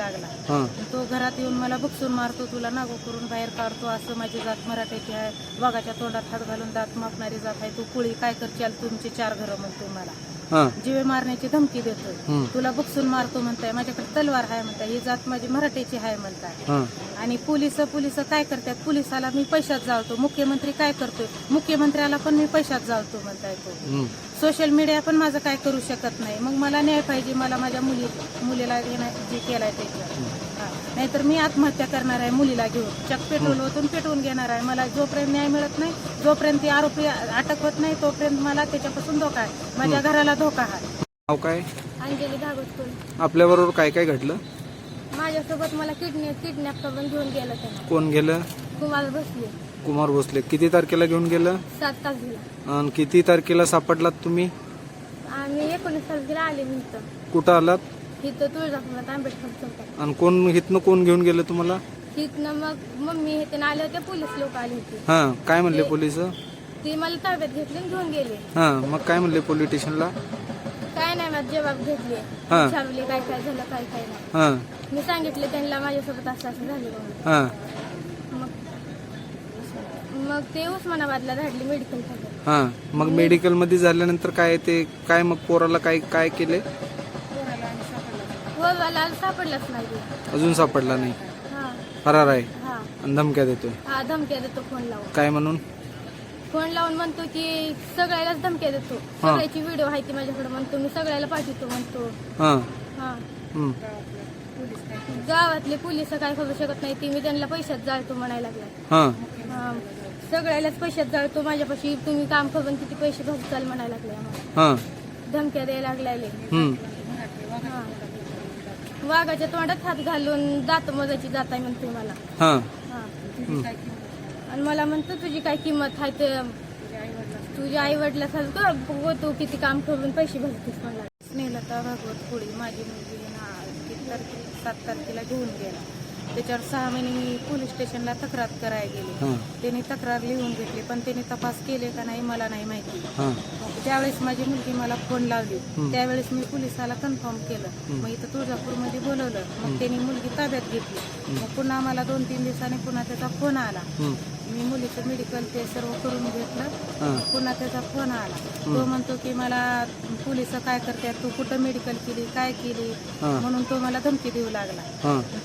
लागला. तो घरात येऊन मला बुकसून मारतो तुला नागो करून बाहेर काढतो असं माझी जात मराठ्याची आहे. वाघाच्या तोंडात हात घालून दात मापणारी जात आहे. तू कुळी काय करशील? तुमची चार घरं म्हणतो मला. जीवे मारण्याची धमकी देतोय. हं. तुला बुकसून मारतो म्हणताय माझ्याकडे तलवार आहे म्हणताय. ही जात माझी मराठ्याची आहे म्हणताय. हां. आणि पोलीस पोलीस काय करतात? पोलिसाला मी पैशात जाळतो. मुख्यमंत्री काय करतोय? मुख्यमंत्र्याला पण मी पैशात जाळतो म्हणताय तो. सोशल मीडिया पण माझं काय करू शकत नाही. मग मला न्याय पाहिजे मला माझ्या मुली मुलीला जे केलाय त्याच्यावर नाहीतर मी आत्महत्या करणार आहे मुलीला घेऊन. चक पेट्रोल ओतून पेटवून घेणार आहे. मला जोपर्यंत न्याय मिळत नाही जोपर्यंत ती आरोपी अटक होत नाही तोपर्यंत मला त्याच्यापासून धोका आहे. माझ्या घराला धोका आहे. नाव काय? अंजली धागोटकर आपल्याबरोबर काय काय घडलं? माझ्यासोबत मला किडनॅप किडनॅप करून घेऊन गेलं त्यानं. कोण गेलं? कुमार बसले. कुमार भोसले किती तारखेला घेऊन गेलं? सात तारखेला. आणि किती तारखेला सापडलात तुम्ही? आम्ही एकोणीस तारखेला आले मी इथं. कुठं आलात? इथं तुळजापुरात आंबेडकर चौकात. आणि कोण इथनं कोण घेऊन गेलं तुम्हाला? तिथनं मग मम्मी हे ते आले होते पोलीस लोक आले होते. हां काय म्हणले पोलीस? ती मला ताब्यात घेतली आणि घेऊन गेले. हां मग काय म्हणले पोलीस स्टेशनला? काय नाही माझे जबाब घेतले. हा. विचारले काय काय झालं काय काय नाही. हां. मी सांगितले त्यांना माझ्यासोबत असं असं झालं म्हणून. हां. मग ते उस्मानाबादला धाडली मेडिकल हां मग मेडिकलमध्ये झाल्यानंतर काय ते काय मग पोराला काय काय केले? हो मला सापडलाच. नाही. अजून सापडला नाही? हा. फरार आहे? हा. आणि धमक्या देतोय? हा धमक्या देतो फोन लावून. काय म्हणून? फोन लावून म्हणतो की सगळ्यालाच धमक्या देतो. सगळ्याची व्हिडिओ आहे ती माझ्याकडे. म्हणतो मी सगळ्याला पाठवतो म्हणतो. हां. हा. हं. गावातले पोलीस काय करू शकत नाही. ती मी त्यांना पैशात जाळतो म्हणायला लागला. हां. सगळ्यालाच पैशात जाळतो माझ्यापाशी तुम्ही काम करून किती पैसे चाल म्हणायला लागले आम्हाला. हां. धमक्या द्यायला लागलेले. हं. हा. वाघाच्या तोंडात हात घालून दात मोजायची जात आहे म्हणते मला. हां. हा. आणि मला म्हणतो तुझी काय किंमत आहे ते? तुझ्या आई बघ तू किती काम करून पैसे भरतेस मला स्नेहलता भागवत पुढे माझी मुलगी ना किती तारखे सात तारखेला घेऊन गेला. त्याच्यावर सहा महिने मी पोलीस स्टेशनला तक्रार करायला गेले. त्यांनी तक्रार लिहून घेतली पण त्यांनी तपास केले का नाही मला नाही माहिती. मग ज्यावेळेस माझी मुलगी मला फोन लावली त्यावेळेस मी पोलिसाला कन्फर्म केलं. मग इथं तुळजापूरमध्ये बोलवलं. मग त्यांनी मुलगी ताब्यात घेतली. मग पुन्हा मला दोन तीन दिवसांनी पुन्हा त्याचा फोन आला. मी मुलीचं मेडिकल ते सर्व करून घेतलं. पुन्हा त्याचा फोन आला. तो म्हणतो की मला पोलीस काय करतात? तू कुठं मेडिकल केली? काय केली. म्हणून तो मला धमकी देऊ लागला.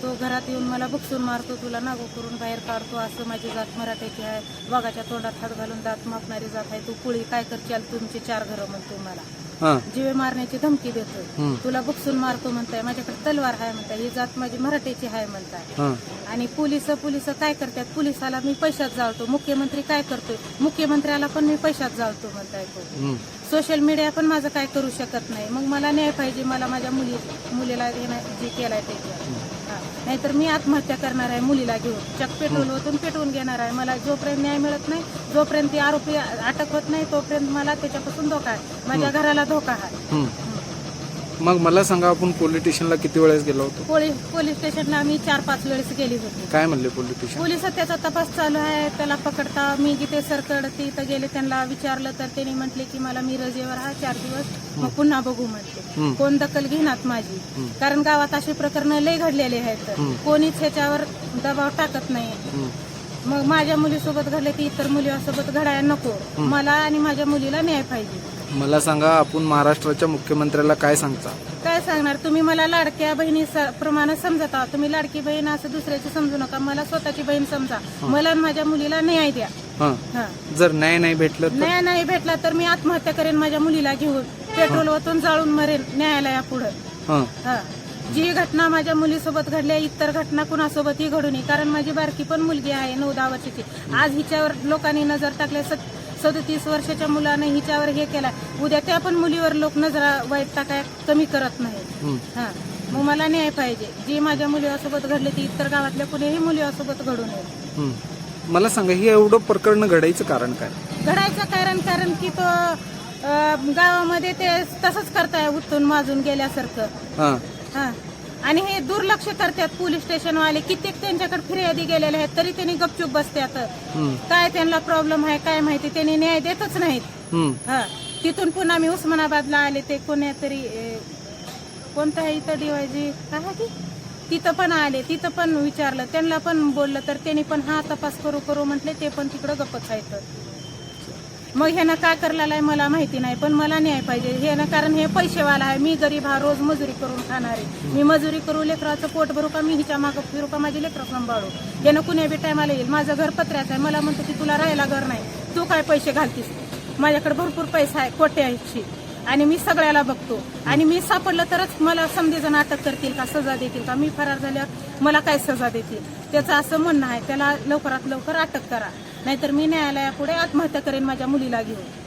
तो घरात येऊन मला बुकसून मारतो तुला नागो करून बाहेर काढतो. असं माझी जात मराठ्याची आहे. वाघाच्या तोंडात हात घालून दात मापणारी जात आहे. तू कुळी काय करशील? तुमची चार घरं म्हणतो मला. हां. जीवे मारण्याची धमकी देतोय. हं. तुला बुकसून मारतो म्हणताय माझ्याकडे तलवार आहे म्हणताय ही जात माझी मराठ्याची आहे म्हणताय. हां. आणि पोलीस पोलीस काय करतात? पोलिसाला मी पैशात जाळतो. मुख्यमंत्री काय करतोय? मुख्यमंत्र्याला पण मी पैशात जाळतो म्हणताय तो. हं. सोशल मीडिया पण माझं काय करू शकत नाही. मग मला न्याय पाहिजे मला माझ्या मुली मुलीला जे केलाय त्याच्यावर. हा. नाहीतर मी आत्महत्या करणार आहे मुलीला घेऊन. चक पेट्रोल ओतून पेटवून घेणार आहे. मला जोपर्यंत न्याय मिळत नाही जोपर्यंत ती आरोपी अटक होत नाही तोपर्यंत मला त्याच्यापासून धोका आहे. माझ्या घराला धोका आहे. हं. मग मला सांगा आपण पोलीस स्टेशनला किती वेळेस गेलो होतो? पोलीस पोलीस स्टेशनला आम्ही चार पाच वेळेस गेली होती. काय म्हणले पोलीस स्टेशन पोलीस त्याचा तपास चालू आहे त्याला पकडता. मी जिथे सरकड तिथं गेले त्यांना विचारलं तर त्यांनी म्हटले की मला मी रजेवर हा चार दिवस मग पुन्हा बघू म्हटले. कोण दखल घेणार माझी? कारण गावात असे प्रकरण लय घडलेले आहेत. कोणीच ह्याच्यावर दबाव टाकत नाही. हं. मग माझ्या मुलीसोबत घडले की इतर मुलीसोबत घडायला नको. मला आणि माझ्या मुलीला न्याय पाहिजे. मला सांगा आपण महाराष्ट्राच्या मुख्यमंत्र्याला काय सांगता? काय सांगणार? तुम्ही मला लाडक्या बहिणी प्रमाणे समजत आहात. तुम्ही लाडकी बहीण असं दुसऱ्याची समजू नका. मला स्वतःची बहीण समजा. मला आणि माझ्या मुलीला न्याय द्या. हां. जर न्याय नाही भेटलं तर? न्याय नाही भेटला तर मी आत्महत्या करेन माझ्या मुलीला घेऊन. पेट्रोल ओतून जाळून मरेन न्यायालया पुढे हां. हा. जी घटना माझ्या मुलीसोबत घडली इतर घटना कुणासोबतही घडू नये. कारण माझी बारकी पण मुलगी आहे नऊ दहा वर्षाची. आज हिच्यावर लोकांनी नजर टाकल्या सदतीस वर्षाच्या मुलाने हिच्यावर हे केला. उद्या त्या पण मुलीवर लोक नजरा वाईट टाकाय कमी करत नाही. हं. मग मला न्याय पाहिजे. जी माझ्या मुलीसोबत घडली ती इतर गावातल्या कुणीही मुलीसोबत घडू नये. हं. मला सांगा हे एवढं प्रकरण घडायचं कारण काय? घडायचं कारण कारण की तो गावामध्ये ते तसंच करताय उठून माजून गेल्यासारखं. हां. आणि हे दुर्लक्ष करतात पोलीस स्टेशनवाले. कित्येक त्यांच्याकडे फिर्यादी गेलेले आहेत तरी त्यांनी गपचूप बसतात. काय त्यांना प्रॉब्लेम आहे काय माहिती? त्यांनी न्याय देतच नाहीत. हं. तिथून पुन्हा मी उस्मानाबादला आले ते कोण्या तरी अं, कोणतं इथं डिवायजी काय आहे की? तिथं पण आले तिथं पण विचारलं. त्यांना पण बोललं तर त्यांनी पण हा तपास करू करू म्हटले ते पण तिकडं गप्पच आहेत. मग ह्यानं काय करलेलं आहे मला माहिती नाही पण मला न्याय पाहिजे. हे ना कारण हे पैसेवाला आहे मी गरीब हा रोज मजुरी करून खाणार आहे. मी मजुरी करू लेकराचं पोट भरू का मी हिच्या मागं फिरू का माझी लेकरं सांभाळू? यानं कुण्या बी टायमाला येईल. माझं घर पत्र्याचं आहे. मला म्हणतो की तुला राहायला घर नाही. तू काय पैसे घालतीस? माझ्याकडे भरपूर पैसा आहे कोट्याची आणि मी सगळ्याला बघतो. आणि मी सापडलं तरच मला समजेजण अटक करतील का सजा देतील का? मी फरार झाल्यावर मला काय सजा देतील? त्याचं असं म्हणणं आहे. त्याला लवकरात लवकर अटक करा. नाहीतर मी न्यायालयापुढे आत्महत्या करेन माझ्या मुलीला घेऊन.